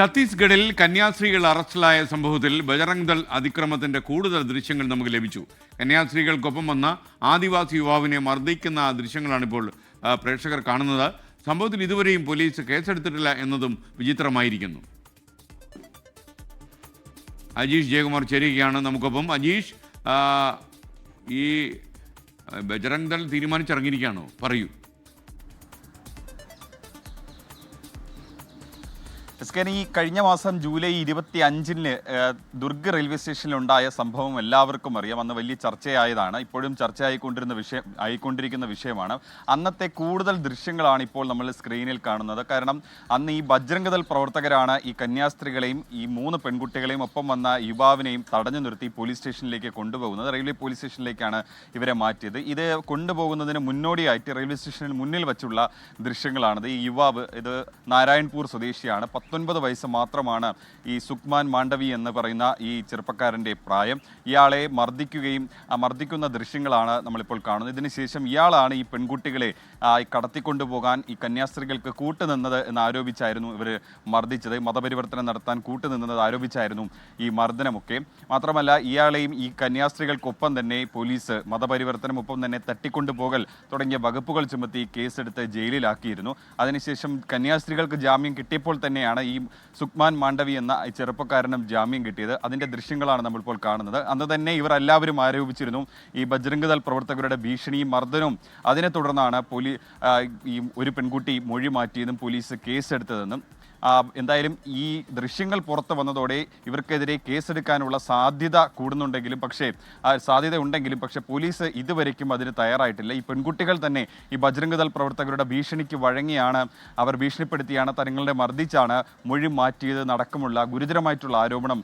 ഛത്തീസ്ഗഡിൽ കന്യാസ്ത്രീകൾ അറസ്റ്റിലായ സംഭവത്തിൽ ബജറംഗ് ദൾ അതിക്രമത്തിന്റെ കൂടുതൽ ദൃശ്യങ്ങൾ നമുക്ക് ലഭിച്ചു. കന്യാസ്ത്രീകൾക്കൊപ്പം വന്ന ആദിവാസി യുവാവിനെ മർദ്ദിക്കുന്ന ദൃശ്യങ്ങളാണ് ഇപ്പോൾ പ്രേക്ഷകർ കാണുന്നത്. സംഭവത്തിൽ ഇതുവരെയും പോലീസ് കേസെടുത്തിട്ടില്ല എന്നതും വിചിത്രമായിരിക്കുന്നു. അജീഷ് ജയകുമാർ ചേരുകയാണ് നമുക്കൊപ്പം. അജീഷ് ഈ ബജറംഗ് ദൾ തീരുമാനിച്ചിറങ്ങിയിരിക്കുകയാണോ? പറയൂ. എസ്കൻ ഈ കഴിഞ്ഞ മാസം ജൂലൈ ഇരുപത്തി അഞ്ചിന് ദുർഗ് റെയിൽവേ സ്റ്റേഷനിൽ ഉണ്ടായ സംഭവം എല്ലാവർക്കും അറിയാം. അന്ന് വലിയ ചർച്ചയായതാണ്. ഇപ്പോഴും ചർച്ചയായിക്കൊണ്ടിരുന്ന വിഷയം ആയിക്കൊണ്ടിരിക്കുന്ന വിഷയമാണ്. അന്നത്തെ കൂടുതൽ ദൃശ്യങ്ങളാണ് ഇപ്പോൾ നമ്മൾ സ്ക്രീനിൽ കാണുന്നത്. കാരണം അന്ന് ഈ ബജ്രംഗദൾ പ്രവർത്തകരാണ് ഈ കന്യാസ്ത്രീകളെയും ഈ മൂന്ന് പെൺകുട്ടികളെയും ഒപ്പം വന്ന യുവാവിനെയും തടഞ്ഞു നിർത്തി പോലീസ് സ്റ്റേഷനിലേക്ക് കൊണ്ടുപോകുന്നത്. റെയിൽവേ പോലീസ് സ്റ്റേഷനിലേക്കാണ് ഇവരെ മാറ്റിയത്. ഇത് കൊണ്ടുപോകുന്നതിന് മുന്നോടിയായിട്ട് റെയിൽവേ സ്റ്റേഷനിൽ മുന്നിൽ വച്ചുള്ള ദൃശ്യങ്ങളാണിത്. ഈ യുവാവ് ഇത് നാരായൺപൂർ സ്വദേശിയാണ്. പത്തൊൻപത് വയസ്സ് മാത്രമാണ് ഈ സുക്മാൻ മാണ്ഡവി എന്ന് പറയുന്ന ഈ ചെറുപ്പക്കാരന്റെ പ്രായം. ഇയാളെ മർദ്ദിക്കുകയും മർദ്ദിക്കുന്ന ദൃശ്യങ്ങളാണ് നമ്മളിപ്പോൾ കാണുന്നത്. ഇതിനുശേഷം ഇയാളാണ് ഈ പെൺകുട്ടികളെ കടത്തിക്കൊണ്ടുപോകാൻ ഈ കന്യാസ്ത്രീകൾക്ക് കൂട്ടുനിന്നത് എന്ന് ആരോപിച്ചായിരുന്നു ഇവർ മർദ്ദിച്ചത്. മതപരിവർത്തനം നടത്താൻ കൂട്ടുനിന്നത് ആരോപിച്ചായിരുന്നു ഈ മർദ്ദനമൊക്കെ. മാത്രമല്ല ഇയാളെയും ഈ കന്യാസ്ത്രീകൾക്കൊപ്പം തന്നെ പോലീസ് മതപരിവർത്തനമൊപ്പം തന്നെ തട്ടിക്കൊണ്ടുപോകൽ തുടങ്ങിയ വകുപ്പുകൾ ചുമത്തി കേസെടുത്ത് ജയിലിലാക്കിയിരുന്നു. അതിനുശേഷം കന്യാസ്ത്രീകൾക്ക് ജാമ്യം കിട്ടിയപ്പോൾ തന്നെയാണ് ഈ സുക്മാൻ മാണ്ഡവി എന്ന ചെറുപ്പക്കാരനും ജാമ്യം കിട്ടിയത്. അതിന്റെ ദൃശ്യങ്ങളാണ് നമ്മളിപ്പോൾ കാണുന്നത്. അന്ന് തന്നെ ഇവർ എല്ലാവരും ആരോപിച്ചിരുന്നു ഈ ബജ്രംഗ് ദൾ പ്രവർത്തകരുടെ ഭീഷണിയും മർദ്ദനവും. അതിനെ തുടർന്നാണ് പോലീസ് ഈ ഒരു പെൺകുട്ടി മൊഴി മാറ്റിയതും പോലീസ് കേസെടുത്തതെന്നും. എന്തായാലും ഈ ദൃശ്യങ്ങൾ പുറത്തു വന്നതോടെ ഇവർക്കെതിരെ കേസെടുക്കാനുള്ള സാധ്യത കൂടുന്നുണ്ടെങ്കിലും പക്ഷേ സാധ്യത ഉണ്ടെങ്കിലും പക്ഷേ പോലീസ് ഇതുവരയ്ക്കും അതിന് തയ്യാറായിട്ടില്ല. ഈ പെൺകുട്ടികൾ തന്നെ ഈ ബജ്രംഗ് ദൾ പ്രവർത്തകരുടെ ഭീഷണിക്ക് വഴങ്ങിയാണ്. അവർ ഭീഷണിപ്പെടുത്തിയാണ് തങ്ങളുടെ മർദ്ദിച്ചാണ് മൊഴി മാറ്റിയത് നടക്കമുള്ള ഗുരുതരമായിട്ടുള്ള ആരോപണം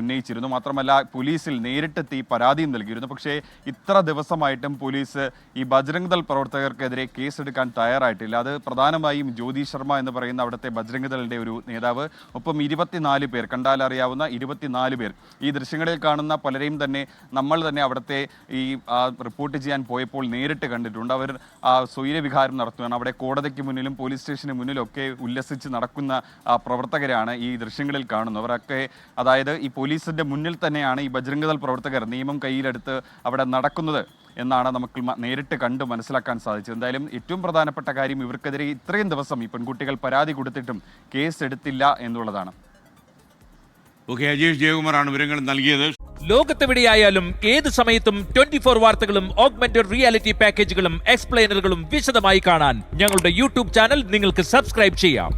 ഉന്നയിച്ചിരുന്നു. മാത്രമല്ല പോലീസിൽ നേരിട്ടെത്തി പരാതിയും നൽകിയിരുന്നു. പക്ഷേ ഇത്ര ദിവസമായിട്ടും പോലീസ് ഈ ബജ്രംഗ് ദൾ പ്രവർത്തകർക്കെതിരെ കേസെടുക്കാൻ തയ്യാറായിട്ടില്ല. അത് പ്രധാനമായും ജ്യോതി ശർമ്മ എന്ന് പറയുന്ന അവിടുത്തെ ബജ്രംഗ് ദളിന്റെ ഒരു നേതാവ്. ഒപ്പം ഇരുപത്തിനാല് പേർ കണ്ടാൽ അറിയാവുന്ന ഇരുപത്തിനാല് പേർ ഈ ദൃശ്യങ്ങളിൽ കാണുന്ന പലരെയും തന്നെ നമ്മൾ തന്നെ അവിടുത്തെ ഈ റിപ്പോർട്ട് ചെയ്യാൻ പോയപ്പോൾ നേരിട്ട് കണ്ടിട്ടുണ്ട്. അവർ സ്വൈര്യവിഹാരം നടത്തുകയാണ്. അവിടെ കോടതിക്ക് മുന്നിലും പോലീസ് സ്റ്റേഷന് മുന്നിലും ഒക്കെ ഉല്ലസിച്ച് നടക്കുന്ന പ്രവർത്തകരാണ് ഈ ദൃശ്യങ്ങളിൽ കാണുന്നത് അവരൊക്കെ അതായത് ഈ പോലീസിന്റെ മുന്നിൽ തന്നെയാണ് ഈ ബജ്രംഗ് ദൾ പ്രവർത്തകർ നിയമം കയ്യിലെടുത്ത് അവിടെ നടക്കുന്നത് എന്നാണ് നമുക്ക് നേരിട്ട് കണ്ട് മനസ്സിലാക്കാൻ സാധിച്ചത്. എന്തായാലും ഏറ്റവും പ്രധാനപ്പെട്ട കാര്യം ഇവർക്കെതിരെ ഇത്രയും ദിവസം ഈ പെൺകുട്ടികൾ പരാതി കൊടുത്തിട്ടും കേസ് എടുത്തില്ല എന്നുള്ളതാണ്. ഓക്കെ അജീഷ് ജയകുമാറാണ് വിവരങ്ങൾ നൽകിയത്. ലോകത്തെവിടെയായാലും ഏത് സമയത്തും ട്വന്റി ഫോർ വാർത്തകളും ഓഗ്മെന്റഡ് റിയാലിറ്റി പാക്കേജുകളും എക്സ്പ്ലെയിനറുകളും വിശദമായി കാണാൻ ഞങ്ങളുടെ യൂട്യൂബ് ചാനൽ നിങ്ങൾക്ക് സബ്സ്ക്രൈബ് ചെയ്യാം.